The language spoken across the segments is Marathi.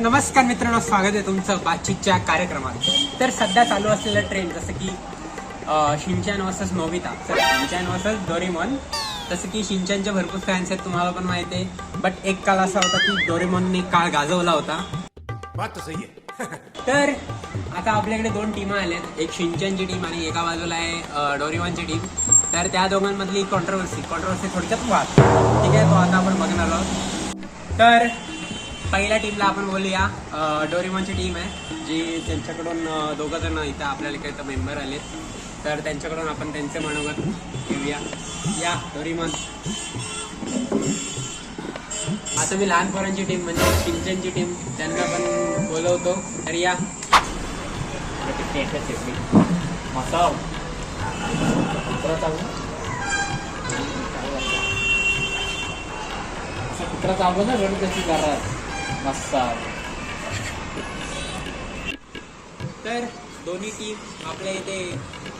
नमस्कार मित्रांनो स्वागत आहे तुमचं बातचीतच्या कार्यक्रमात. तर सध्या चालू असलेलं ट्रेंड जसं की Shinchan versus sorry Shinchan versus Doraemon. जसं की शिंचानचे भरपूर फॅन्स आहेत तुम्हाला पण माहिती आहे. बट एक काल असा होता की डोरेमॉनने काळ गाजवला होता. बात तो सही तर आता आपल्याकडे दोन टीम आल्यात एक शिंचनची टीम आणि एका बाजूला आहे डोरेमॉनची टीम तर त्या दोघांमधली कॉन्ट्रोवर्सी कॉन्ट्रोवर्सी थोडक्यात वाद. ठीक आहे तो आता आपण बघणार आहोत. तर पहिल्या टीमला आपण बोलूया. डोरेमॉनची टीम आहे जी त्यांच्याकडून दोघं जण इथं आपल्याला काही तर मेंबर आलेत. तर त्यांच्याकडून आपण त्यांचे मनोगत घेऊया. या डोरेमॉन. आता मी लहान पोरांची टीम म्हणजे सिंचनची टीम त्यांना पण बोलवतो. तर या. कुत्रा चावला ना रड कशी करा तर दोन्ही टीम आपल्या इथे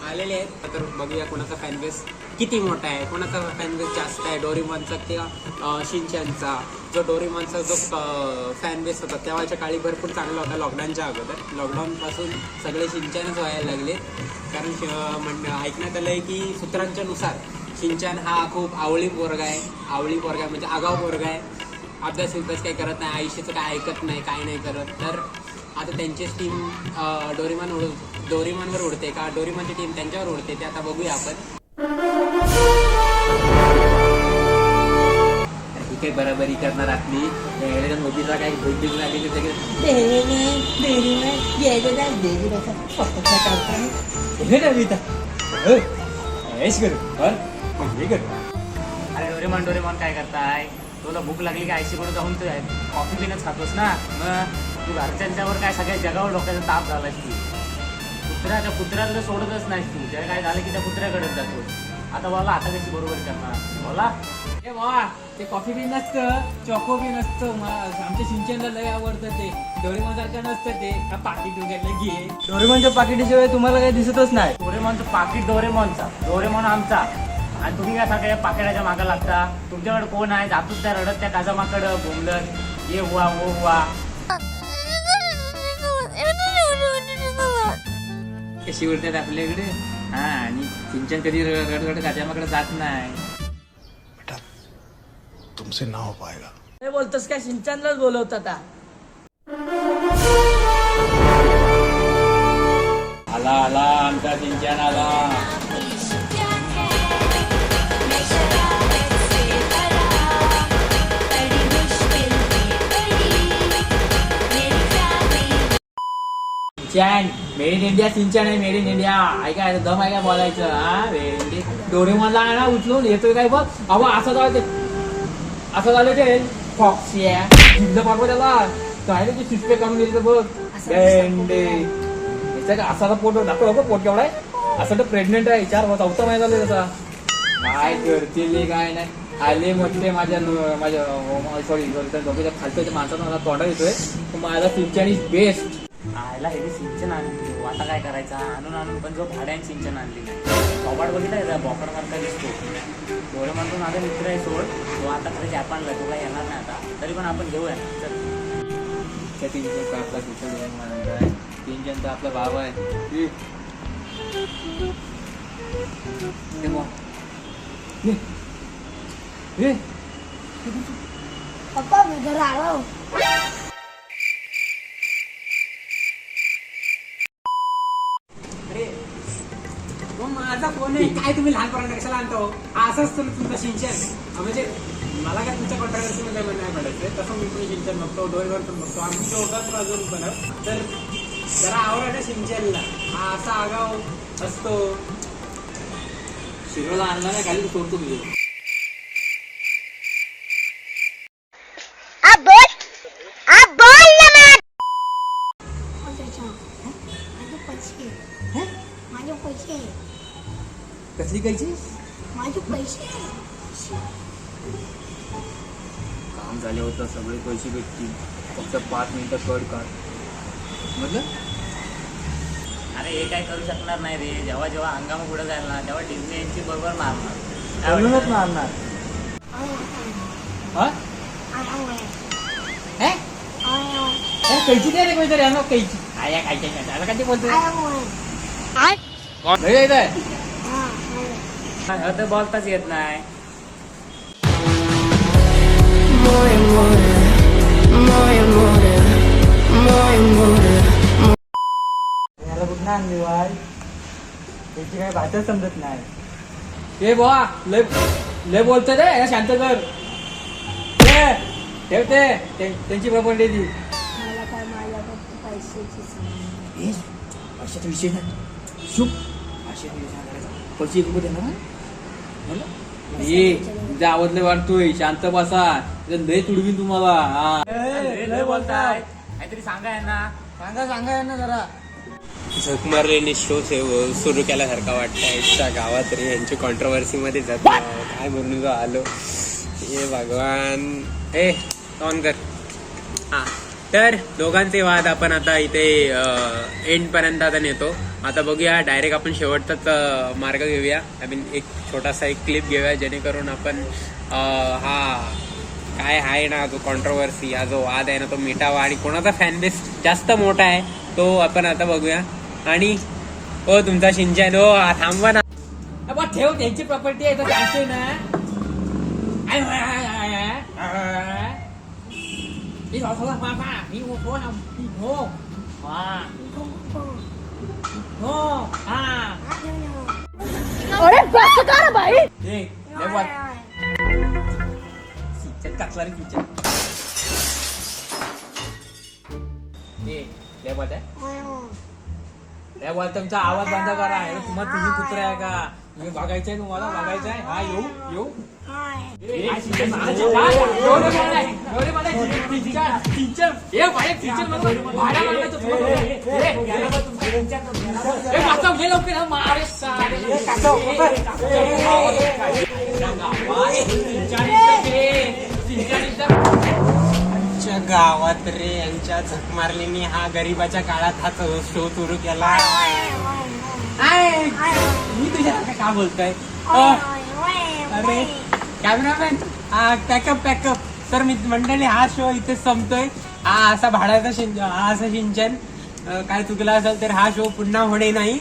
आलेले आहेत. तर बघूया कोणाचा फॅनबेस किती मोठा आहे कोणाचा फॅनबेस जास्त आहे डोरीमॉनचा किंवा शिंचनचा. जो डोरीमॉनचा जो फॅनबेस होता तेव्हाच्या काळी भरपूर चांगला होता लॉकडाऊनच्या अगोदर. लॉकडाऊनपासून सगळे सिंचनच व्हायला लागले. कारण म्हण ऐकण्यात आलं आहे की सूत्रांच्या नुसार सिंचन हा खूप आवळी पोरगा आहे. आवळी पोरगा आहे म्हणजे आगाव पोरगा आहे. अभ्यास विभ्यास काही करत नाही आयुष्याचं काय ऐकत नाही काय नाही करत. तर आता त्यांचीच टीम डोरीमान उड डोरीमानवर उडते का? डोरीमानची टीम त्यांच्यावर उडते ते आता बघूया आपण. काही बराबरी करणार आपली. मोदीचा काय भूत हे करू पण हे करू अरे डोरेमान डोरेमान काय करताय? तुला भूक लागली की? आयसी कडे जाऊन तू कॉफी पिनच खातोस ना? मग तू घरच्यांच्यावर काय सगळ्या जगावर डोक्याचा ताप झालाय तू कुत्र्या त्या कुत्र्याला सोडतच नाहीस तू. त्या काय झालं की त्या कुत्र्याकडेच जातो. आता बोला आता कशी बरोबर करणार? बोला. ए बाबा ते कॉफी बी नसतं चॉको बी नसतं. आमच्या सिंचनला लय आवडतं ते. डोरेमॉनसारखं नसतं ते. का पाकिट वगैरे घे. डोरेमॉनच्या पाकिटीशिवाय तुम्हाला काही दिसतच नाही. डोरेमॉनचं पाकिट डोरेमॉनचा. डोरेमॉन आमचा. आणि तुम्ही काय सगळ्या पाकिटाच्या मागं लागता? तुमच्याकडे कोण आहे? जातूच त्या रडत त्या काजामाकडं घुमलत ये हुआ वो हुआ. कशी उरतात आपल्याकडे हा आणि सिंचन कधी रडरड काच्यामाकडे जात नाही. बेटा तुमसे ना हो पाएगा बोलतोस काय? सिंचनलाच बोलवतात आता. आला आला आमचा सिंचन आला. सिंचन. मेड इन इंडिया सिंचन आहे मेड इन इंडिया ऐका दम आहे का बोलायचं? हा वेंडी डोरेमॉनला ना उचलून? येतोय काय बघ? अहो असं झालं ते असं झालं ते. फॉक्सी आहे. जिंकलं पाठवा त्याला. काय ते शिस्पे काढून दिलं बघ. वेंडे याचा का असा पोट दाखव बघ पोट केवढा आहे. असं तर प्रेग्नेंट आहे. चार चौथा महिना झाले त्याचा. काय करतील काय नाही. आले म्हटले माझ्या माझ्या सॉरी डोक्याच्या खालच्या माणसाचा मला तोंडा येतोय. माझा सिंचन इज बेस्ट आयला हे सिंचन आणली. आता काय करायचं? आणून आणून पण जो भाड्याने सिंचन आणली कपाट बघितलं का? बॉकर मारता दिसतो. डोळे म्हणून माझा मित्र आहे सोड. तो आता खरं जपानला तो काय येणार नाही आता. तरी पण आपण घेऊया. ना चल. त्या सिंचन आपला आहे. सिंचन तर आपला भाव आहे. ये. ये मग. नाही काय तुम्ही लहानपणा कशाला आणतो हो? हा? असंच तुम्ही तुमचं सिंचन म्हणजे मला काय तुमच्या कॉन्ट्रॅक्टरमध्ये नाही पडायचं. तसं मी पण सिंचन बघतो डोळीवर पण बघतो. आम्ही दोघात पण अजून पण तर जरा आवड आहे सिंचनला हा असा आगाव असतो. शिरोला आणला नाही खाली सोडतो मी. कसली कायची माझे पैसे? काम झाले होतं सगळे पैसे भेटतील. फक्त पाच मिनिटं कड काढ म्हटलं अरे हे काय करू शकणार नाही रे. जेव्हा जेव्हा हंगाम पुढे जाईल ना तेव्हा डिझनी यांची बरोबर मारणार. काय म्हणूनच वाटतं? मारणार. हा? हे? हे? कैची दे रे कोणतरी? आणा कैची. आया काय काय काय आता काय बोलतोय? आय मोय लय जायचंय हा आय. आता बोलताच येत नाही. याला कुठं आणली वाय त्याची काय भाषा समजत नाही. ए बुवा लय लय बोलतोय रे याला शांत कर. ए, ठेवते ते- त्यांची प्रॉपर्टी ती. मला काय माझ्या फक्त पैशाची समज. अशाचा विषय नाही. शुभ. अशाचा विषय. पैसे एक रुपये देणार? ए तुझ्या आवडले वाटतोय शांत बसा. लय तुडवीन तुम्हाला. हा. लय बोलताय. काहीतरी सांगा यांना. सांगा सांगा यांना जरा. झक शो सुरू केल्यासारखा वाटतं. गावात रे यांची कॉन्ट्रोवर्सी मध्ये जात. काय म्हणून जो आलो. हे भगवान. ए ऑन कर. हा. तर दोघांचे वाद आपण आता इथे एंड पर्यंत आता नेतो. आता बघूया डायरेक्ट आपण शेवटचाच मार्ग घेऊया. आय मीन एक छोटासा एक क्लिप घेऊया जेणेकरून आपण हा काय आहे ना जो कॉन्ट्रोवर्सी हा जो वाद आहे ना तो मिटावा. आणि कोणाचा फॅनबेस जास्त मोठा आहे तो आपण आता बघूया. आणि हो तुमचा शिंचन हो थांबवा ना. ठेव त्यांची प्रॉपर्टी आहे तर सांगतोय ना. हो, हो, हो, हा. अरे बस कर भाई ए, लय बोल. किचन कसला रे किचन ए, लय बोलत आहे? तुमचा आवाज बंद करा हे तुम्हाला तुम्ही कुत्रा आहे का तुम्ही बघायचंय तुम्हाला बघायचंय हा येऊ येऊ ए, गावात रे यांच्या झक मारलेनी हा गरीबाच्या काळात हा शो सुरू केला. मी तुझ्या का बोलतोय? अरे कॅमेरामॅन हा पॅकअप पॅकअप तर मी मंडळी हा शो इथे संपतोय. हा असा भाड्याचा सिंच हा असं सिंचन. काय चुकलं असेल तर हा शो पुन्हा होणे नाही.